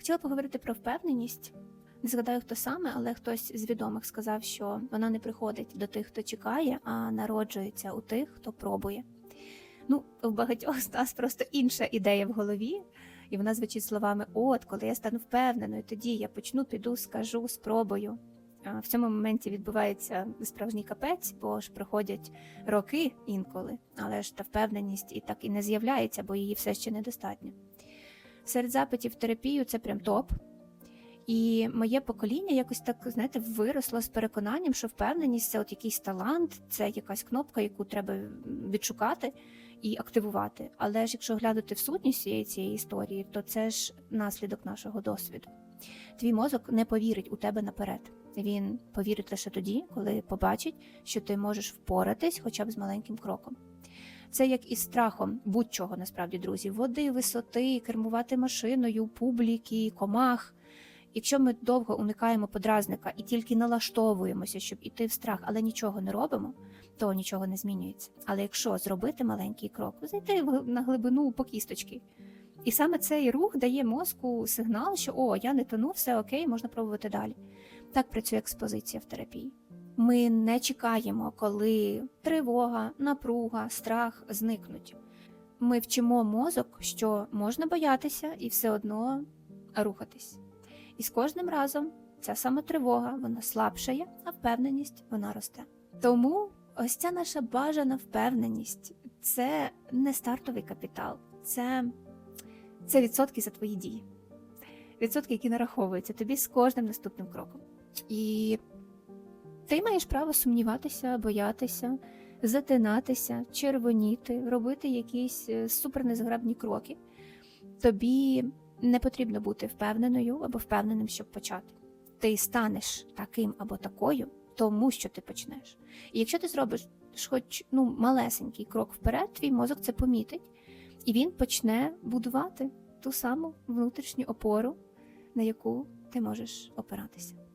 Хотіла поговорити про впевненість. Не згадаю, хто саме, але хтось з відомих сказав, що вона не приходить до тих, хто чекає, а народжується у тих, хто пробує. Ну, у багатьох з нас просто інша ідея в голові, і вона звучить словами: От, коли я стану впевненою, тоді я почну, піду, скажу, спробую. В цьому моменті відбувається справжній капець, бо ж проходять роки інколи, але ж та впевненість і так і не з'являється, бо її все ще недостатньо. Серед запитів терапію це прям топ. І моє покоління якось так, знаєте, виросло з переконанням, що впевненість це от якийсь талант, це якась кнопка, яку треба відшукати і активувати. Але ж якщо глянути в сутність цієї цієї історії, то це ж наслідок нашого досвіду. Твій мозок не повірить у тебе наперед. Він повірить лише тоді, коли побачить, що ти можеш впоратись хоча б з маленьким кроком. Це як із страхом будь-чого насправді, друзі, води, висоти, кермувати машиною, публіки, комах. Якщо ми довго уникаємо подразника і тільки налаштовуємося, щоб іти в страх, але нічого не робимо, то нічого не змінюється. Але якщо зробити маленький крок, зайти на глибину по кісточки. І саме цей рух дає мозку сигнал, що о, я не тону, все окей, можна пробувати далі. Так працює експозиція в терапії. Ми не чекаємо, коли тривога, напруга, страх зникнуть. Ми вчимо мозок, що можна боятися і все одно рухатись. І з кожним разом ця сама тривога вона слабшає, а впевненість вона росте. Тому ось ця наша бажана впевненість це не стартовий капітал, це, це відсотки за твої дії. Відсотки, які нараховуються тобі з кожним наступним кроком. І ти маєш право сумніватися, боятися, затинатися, червоніти, робити якісь е, супернезграбні кроки. Тобі не потрібно бути впевненою або впевненим, щоб почати. Ти станеш таким або такою, тому що ти почнеш. І якщо ти зробиш хоч ну, малесенький крок вперед, твій мозок це помітить, і він почне будувати ту саму внутрішню опору, на яку ти можеш опиратися.